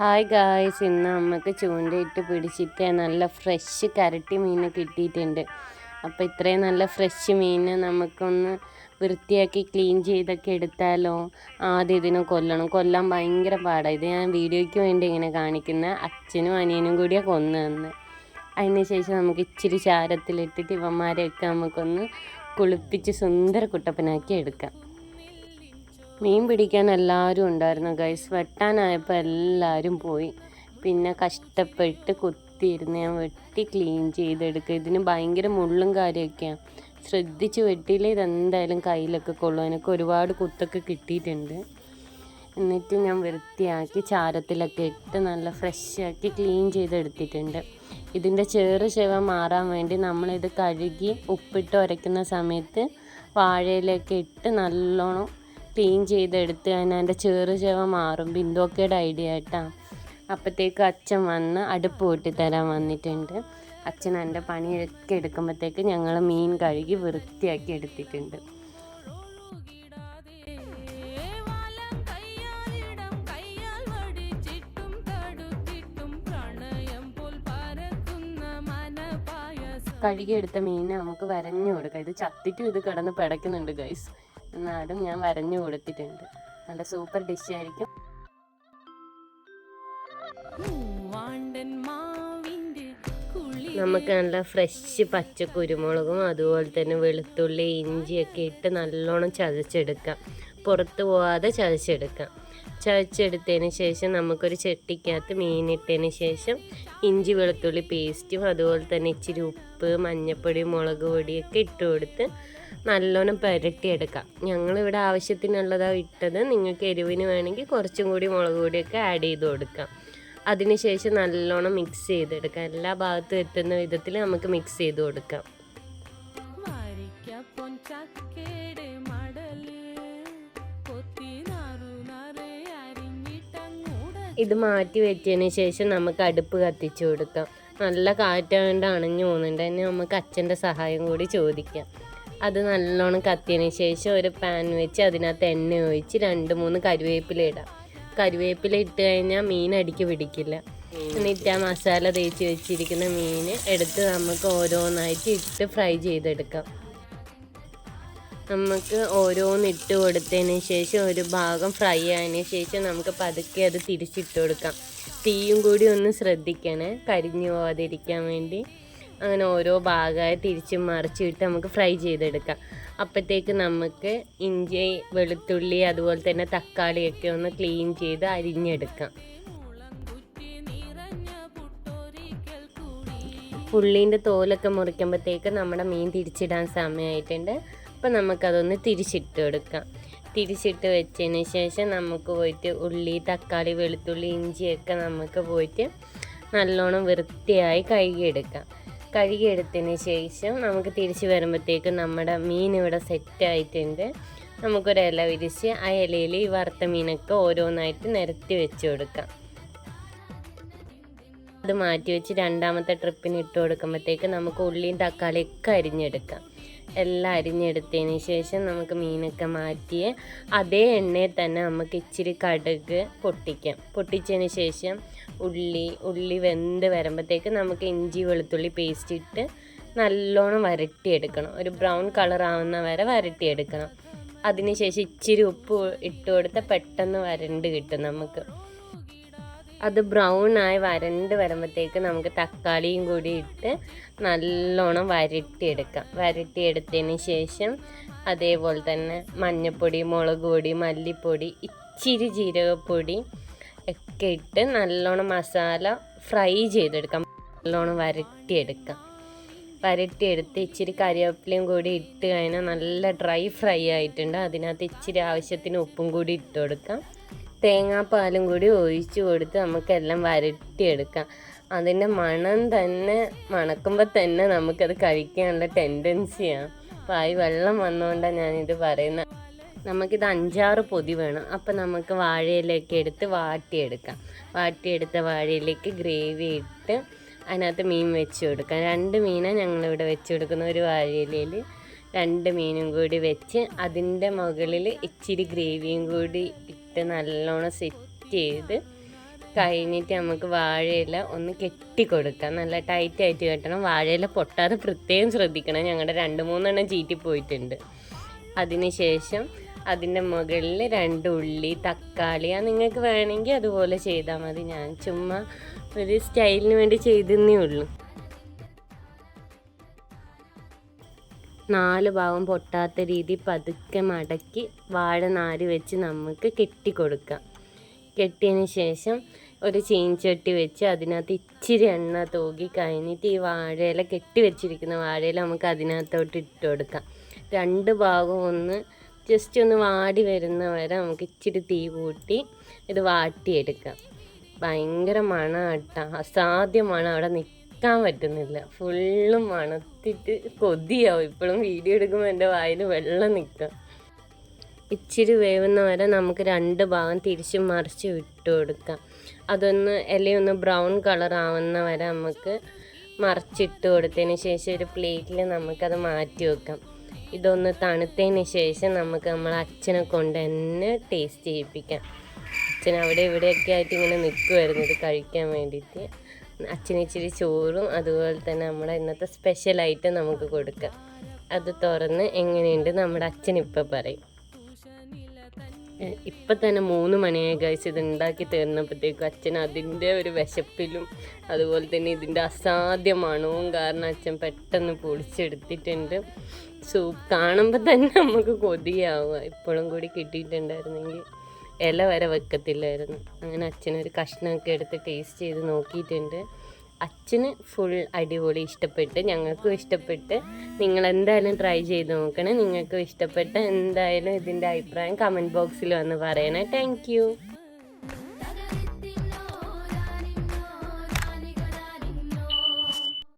Hi guys ഇന്ന് നമുക്ക് ചൂണ്ടയിട്ട് പിടിച്ചിട്ട് നല്ല ഫ്രഷ് കരട്ടി മീൻ കിട്ടിയിട്ടുണ്ട്. അപ്പോൾ ഇത്രയും നല്ല ഫ്രഷ് മീൻ നമുക്കൊന്ന് വൃത്തിയാക്കി ക്ലീൻ ചെയ്തൊക്കെ എടുത്താലോ? ആദ്യം ഇതിനെ കൊല്ലണം. കൊല്ലാൻ ഭയങ്കര പാടാണ് ഇത് ഞാൻ വീഡിയോയ്ക്ക് വേണ്ടി ഇങ്ങനെ കാണിക്കുന്ന. അച്ഛനും അനിയനും കൂടിയാണ് കൊന്നു തന്നെ. അതിന് ശേഷം നമുക്ക് ഇച്ചിരി ചാരത്തിലിട്ടിട്ട് ഇവന്മാരെയൊക്കെ നമുക്കൊന്ന് കുളിപ്പിച്ച് സുന്ദര കുട്ടപ്പനാക്കി എടുക്കാം. മീൻ പിടിക്കാൻ എല്ലാവരും ഉണ്ടായിരുന്നു ഗൈസ് വെട്ടാനായപ്പോൾ എല്ലാവരും പോയി. പിന്നെ കഷ്ടപ്പെട്ട് കുത്തിയിരുന്ന് ഞാൻ വെട്ടി ക്ലീൻ ചെയ്തെടുക്കുക. ഇതിന് ഭയങ്കര മുള്ളും കാര്യമൊക്കെയാണ് ശ്രദ്ധിച്ച് വെട്ടിയില്ലേ? ഇതെന്തായാലും കയ്യിലൊക്കെ കൊള്ളും. എനിക്ക് ഒരുപാട് കുത്തൊക്കെ കിട്ടിയിട്ടുണ്ട്. എന്നിട്ട് ഞാൻ വൃത്തിയാക്കി ചാരത്തിലൊക്കെ ഇട്ട് നല്ല ഫ്രഷാക്കി ക്ലീൻ ചെയ്തെടുത്തിട്ടുണ്ട്. ഇതിന്റെ ചേറ് ചെവ മാറാൻ വേണ്ടി നമ്മളിത് കഴുകി ഉപ്പിട്ട് ഉരയ്ക്കുന്ന സമയത്ത് വാഴയിലൊക്കെ ഇട്ട് നല്ലോണം ക്ലീൻ ചെയ്തെടുത്ത് അതിന്റെ ചേറ് ചെവ മാറും. ബിന്ദുവൊക്കെയുടെ ഐഡിയ ആയിട്ടാണ് അപ്പോഴത്തേക്ക് അച്ഛൻ വന്ന് അടുപ്പ് കൂട്ടി തരാൻ വന്നിട്ടുണ്ട്. അച്ഛൻ എന്റെ പണിയൊക്കെ എടുക്കുമ്പോഴത്തേക്ക് ഞങ്ങൾ മീൻ കഴുകി വൃത്തിയാക്കി എടുത്തിട്ടുണ്ട്. കഴുകിയെടുത്ത മീനെ നമുക്ക് വരഞ്ഞു കൊടുക്കാം. ഇത് ചത്തിട്ടും ഇത് കിടന്ന് പിടയ്ക്കുന്നുണ്ട് ഗൈസ് എന്നാലും ഞാൻ വരഞ്ഞു കൊടുത്തിട്ടുണ്ട്. നല്ല സൂപ്പർ ഡിഷായിരിക്കും നമുക്ക് നല്ല ഫ്രഷ് പച്ച കുരുമുളകും അതുപോലെ തന്നെ വെളുത്തുള്ളി ഇഞ്ചിയൊക്കെ ഇട്ട് നല്ലോണം ചതച്ചെടുക്കാം. പുറത്ത് പോവാതെ ചതച്ചെടുക്കാം. ചതച്ചെടുത്തതിന് ശേഷം നമുക്കൊരു ചട്ടിക്കകത്ത് മീനിട്ടതിന് ശേഷം ഇഞ്ചി വെളുത്തുള്ളി പേസ്റ്റും അതുപോലെ തന്നെ ഇച്ചിരി ഉപ്പ് മഞ്ഞൾപ്പൊടി മുളക് പൊടിയൊക്കെ ഇട്ട് കൊടുത്ത് നല്ലോണം പുരട്ടിയെടുക്കാം. ഞങ്ങളിവിടെ ആവശ്യത്തിനുള്ളതാണ് ഇട്ടത്. നിങ്ങൾക്ക് എരിവിന് വേണമെങ്കിൽ കുറച്ചും കൂടി മുളക് പൊടിയൊക്കെ ആഡ് ചെയ്ത് കൊടുക്കാം. അതിനുശേഷം നല്ലോണം മിക്സ് ചെയ്തെടുക്കാം. എല്ലാ ഭാഗത്തും എത്തുന്ന വിധത്തിൽ നമുക്ക് മിക്സ് ചെയ്ത് കൊടുക്കാം. ഇത് മാറ്റി വെച്ചതിന് ശേഷം നമുക്ക് അടുപ്പ് കത്തിച്ചു കൊടുക്കാം. നല്ല കാറ്റാണ്ട് അണഞ്ഞു പോകുന്നുണ്ട്. അതിന് നമുക്ക് അച്ഛന്റെ സഹായം കൂടി ചോദിക്കാം. അത് നല്ലോണം കത്തിയതിന് ശേഷം ഒരു പാൻ വെച്ച് അതിനകത്ത് എണ്ണ ഒഴിച്ച് രണ്ട് മൂന്ന് കരുവേപ്പില ഇടാം. കരുവേപ്പില ഇട്ട് കഴിഞ്ഞാൽ മീൻ അടിക്ക് പിടിക്കില്ല. എന്നിട്ട് ആ മസാല തേച്ച് വെച്ചിരിക്കുന്ന മീൻ എടുത്ത് നമുക്ക് ഓരോന്നായിട്ട് ഇട്ട് ഫ്രൈ ചെയ്തെടുക്കാം. നമുക്ക് ഓരോന്ന് ഇട്ട് കൊടുത്തതിന് ശേഷം ഒരു ഭാഗം ഫ്രൈ ആയതിന് ശേഷം നമുക്ക് പതുക്കെ അത് തിരിച്ചിട്ട് കൊടുക്കാം. തീയും കൂടി ഒന്ന് ശ്രദ്ധിക്കണേ. കരിഞ്ഞു പോവാതിരിക്കാൻ വേണ്ടി. അങ്ങനെ ഓരോ ഭാഗമായി തിരിച്ച് മറിച്ചിട്ട് നമുക്ക് ഫ്രൈ ചെയ്തെടുക്കാം. അപ്പോഴത്തേക്ക് നമുക്ക് ഇഞ്ചി വെളുത്തുള്ളി അതുപോലെ തന്നെ തക്കാളിയൊക്കെ ഒന്ന് ക്ലീൻ ചെയ്ത് അരിഞ്ഞെടുക്കാം. പുള്ളീന്റെ തോലൊക്കെ മുറിക്കുമ്പോഴത്തേക്ക് നമ്മുടെ മീൻ തിരിച്ചിടാൻ സമയമായിട്ടുണ്ട്. അപ്പം നമുക്കതൊന്ന് തിരിച്ചിട്ട് കൊടുക്കാം. തിരിച്ചിട്ട് വെച്ചതിന് ശേഷം നമുക്ക് പോയിട്ട് ഉള്ളി തക്കാളി വെളുത്തുള്ളി ഇഞ്ചിയൊക്കെ നമുക്ക് പോയിട്ട് നല്ലോണം വൃത്തിയായി കഴുകിയെടുക്കാം. കഴുകിയെടുത്തതിന് ശേഷം നമുക്ക് തിരിച്ച് വരുമ്പോഴത്തേക്ക് നമ്മുടെ മീൻ ഇവിടെ സെറ്റ് ആയിട്ടുണ്ട്. നമുക്കൊരു ഇല വിരിച്ച് ആ ഇലയിൽ ഈ വറുത്ത മീനൊക്കെ ഓരോന്നായിട്ട് നിരത്തി വെച്ച് കൊടുക്കാം. അത് മാറ്റി വെച്ച് രണ്ടാമത്തെ ട്രിപ്പിന് ഇട്ട് കൊടുക്കുമ്പോഴത്തേക്ക് നമുക്ക് ഉള്ളിയും തക്കാളിയൊക്കെ അരിഞ്ഞെടുക്കാം. എല്ലാം അരിഞ്ഞെടുത്തതിന് ശേഷം നമുക്ക് മീനൊക്കെ മാറ്റി അതേ എണ്ണയിൽ തന്നെ നമുക്ക് ഇച്ചിരി കടുക് പൊട്ടിക്കാം. പൊട്ടിച്ചതിന് ശേഷം ഉള്ളി ഉള്ളി വെന്ത് വരുമ്പോഴത്തേക്ക് നമുക്ക് ഇഞ്ചി വെളുത്തുള്ളി പേസ്റ്റ് ഇട്ട് നല്ലോണം വരട്ടിയെടുക്കണം. ഒരു ബ്രൗൺ കളർ ആവുന്ന വരെ വരട്ടിയെടുക്കണം. അതിനുശേഷം ഇച്ചിരി ഉപ്പ് ഇട്ട് കൊടുത്താൽ പെട്ടെന്ന് വരണ്ട് കിട്ടും നമുക്ക്. അത് ബ്രൗൺ ആയി വരണ്ട് വരുമ്പോഴത്തേക്ക് നമുക്ക് തക്കാളിയും കൂടി ഇട്ട് നല്ലോണം വരട്ടിയെടുക്കാം. വരട്ടിയെടുത്തതിന് ശേഷം അതേപോലെ തന്നെ മഞ്ഞൾപ്പൊടി മുളക് പൊടി മല്ലിപ്പൊടി ഇച്ചിരി ജീരകപ്പൊടി ഒക്കെ ഇട്ട് നല്ലോണം മസാല ഫ്രൈ ചെയ്തെടുക്കാം. നല്ലോണം വരട്ടിയെടുക്കാം. വരട്ടിയെടുത്ത് ഇച്ചിരി കറിവേപ്പിലയും കൂടി ഇട്ട് കഴിഞ്ഞാൽ നല്ല ഡ്രൈ ഫ്രൈ ആയിട്ടുണ്ട്. അതിനകത്ത് ഇച്ചിരി ആവശ്യത്തിന് ഉപ്പും കൂടി ഇട്ട് കൊടുക്കാം. തേങ്ങാപ്പാലും കൂടി ഒഴിച്ച് കൊടുത്ത് നമുക്കെല്ലാം വരട്ടിയെടുക്കാം. അതിന്റെ മണം തന്നെ മണക്കുമ്പോൾ തന്നെ നമുക്കത് കഴിക്കാനുള്ള ടെൻഡൻസിയാണ് വായി വെള്ളം വന്നുകൊണ്ടാണ് ഞാനിത് പറയുന്നത് നമുക്കിത് അഞ്ചാറ് പൊതി വേണം. അപ്പം നമുക്ക് വാഴയിലേക്ക് എടുത്ത് വാട്ടിയെടുക്കാം. വാട്ടിയെടുത്ത വാഴയിലേക്ക് ഗ്രേവി ഇട്ട് അതിനകത്ത് മീൻ വെച്ച് കൊടുക്കാം. രണ്ട് മീനാണ് ഞങ്ങളിവിടെ വെച്ച് കൊടുക്കുന്ന ഒരു വാഴയിലയിൽ. രണ്ട് മീനും കൂടി വെച്ച് അതിന്റെ മുകളിൽ ഇച്ചിരി ഗ്രേവിയും കൂടി ഇട്ട് നല്ലോണം സെറ്റ് ചെയ്ത് കഴിഞ്ഞിട്ട് നമുക്ക് വാഴയില ഒന്ന് കെട്ടിക്കൊടുക്കാം. നല്ല ടൈറ്റ് ആയിട്ട് കെട്ടണം. വാഴയില പൊട്ടാതെ പ്രത്യേകം ശ്രദ്ധിക്കണം. ഞങ്ങളുടെ രണ്ട് മൂന്നെണ്ണം ചീറ്റി പോയിട്ടുണ്ട്. അതിനുശേഷം അതിന്റെ മുകളിൽ രണ്ട് ഉള്ളി തക്കാളി അത് നിങ്ങൾക്ക് വേണമെങ്കിൽ അതുപോലെ ചെയ്താൽ മതി. ഞാൻ ചുമ്മാ ഒരു സ്റ്റൈലിന് വേണ്ടി ചെയ്തെന്നേ ഉള്ളൂ. നാല് ഭാഗം പൊട്ടാത്ത രീതി പതുക്കെ മടക്കി വാഴ നാര് വെച്ച് നമുക്ക് കെട്ടി കൊടുക്കാം. കെട്ടിയതിന് ശേഷം ഒരു ചീൻചട്ടി വെച്ച് അതിനകത്ത് ഇച്ചിരി എണ്ണ തൂകി കഴിഞ്ഞിട്ട് ഈ വാഴയില കെട്ടി വെച്ചിരിക്കുന്ന വാഴയില നമുക്ക് അതിനകത്തോട്ട് ഇട്ട് കൊടുക്കാം. രണ്ട് ഭാഗവും ഒന്ന് ജസ്റ്റ് ഒന്ന് വാടി വരുന്ന വരെ നമുക്ക് ഇച്ചിരി തീ കൂട്ടി ഇത് വാട്ടിയെടുക്കാം. ഭയങ്കര മണാട്ടാ. അസാധ്യ മണം അവിടെ നിൽക്കാൻ പറ്റുന്നില്ല. ഫുള്ളും മണത്തിട്ട് കൊതിയാവും. ഇപ്പോഴും വീഡിയോ എടുക്കുമ്പോൾ എന്റെ വായിൽ വെള്ളം നിൽക്കാം ഇച്ചിരി വേവുന്ന വരെ നമുക്ക് രണ്ട് ഭാഗം തിരിച്ച് മറിച്ച് ഇട്ട് കൊടുക്കാം. അതൊന്ന് ഇലയൊന്ന് ബ്രൗൺ കളർ ആവുന്ന വരെ നമുക്ക് മറിച്ചിട്ട് കൊടുത്തതിന് ശേഷം ഒരു പ്ലേറ്റിൽ നമുക്കത് മാറ്റി വെക്കാം. ഇതൊന്ന് തണുത്തതിന് ശേഷം നമുക്ക് നമ്മൾ അച്ഛനെ കൊണ്ട് തന്നെ ടേസ്റ്റ് ചെയ്യിപ്പിക്കാം. അച്ഛൻ അവിടെ ഇവിടെയൊക്കെ ആയിട്ട് ഇങ്ങനെ നിൽക്കുമായിരുന്നു ഇത് കഴിക്കാൻ വേണ്ടിയിട്ട്. അച്ഛന് ഇച്ചിരി ചോറും അതുപോലെ തന്നെ നമ്മുടെ ഇന്നത്തെ സ്പെഷ്യൽ ഐറ്റം നമുക്ക് കൊടുക്കാം. അത് തുറന്ന് എങ്ങനെയുണ്ട് നമ്മുടെ അച്ഛൻ ഇപ്പം പറയും. ഇപ്പം തന്നെ മൂന്ന് മണിയായി കഴിച്ച് ഇത് ഉണ്ടാക്കി തീർന്നപ്പോഴത്തേക്കും അച്ഛൻ അതിന്റെ ഒരു വിശപ്പിലും അതുപോലെ തന്നെ ഇതിന്റെ അസാധ്യ മണവും കാരണം അച്ഛൻ പെട്ടെന്ന് പൊളിച്ചെടുത്തിട്ടുണ്ട് സൂപ്പ് കാണുമ്പോൾ തന്നെ നമുക്ക് കൊതിയാവുക. ഇപ്പോഴും കൂടി കിട്ടിയിട്ടുണ്ടായിരുന്നെങ്കിൽ. ഇല വരെ വെക്കത്തില്ലായിരുന്നു. അങ്ങനെ അച്ഛനൊരു കഷ്ണമൊക്കെ എടുത്ത് ടേസ്റ്റ് ചെയ്ത് നോക്കിയിട്ടുണ്ട്. അച്ഛന് ഫുൾ അടിപൊളി ഇഷ്ടപ്പെട്ട് ഞങ്ങൾക്കും ഇഷ്ടപ്പെട്ട്. നിങ്ങൾ എന്തായാലും ട്രൈ ചെയ്ത് നോക്കണേ. നിങ്ങൾക്കും ഇഷ്ടപ്പെട്ട് എന്തായാലും ഇതിന്റെ അഭിപ്രായം കമന്റ് ബോക്സിൽ വന്ന് പറയണേ. താങ്ക്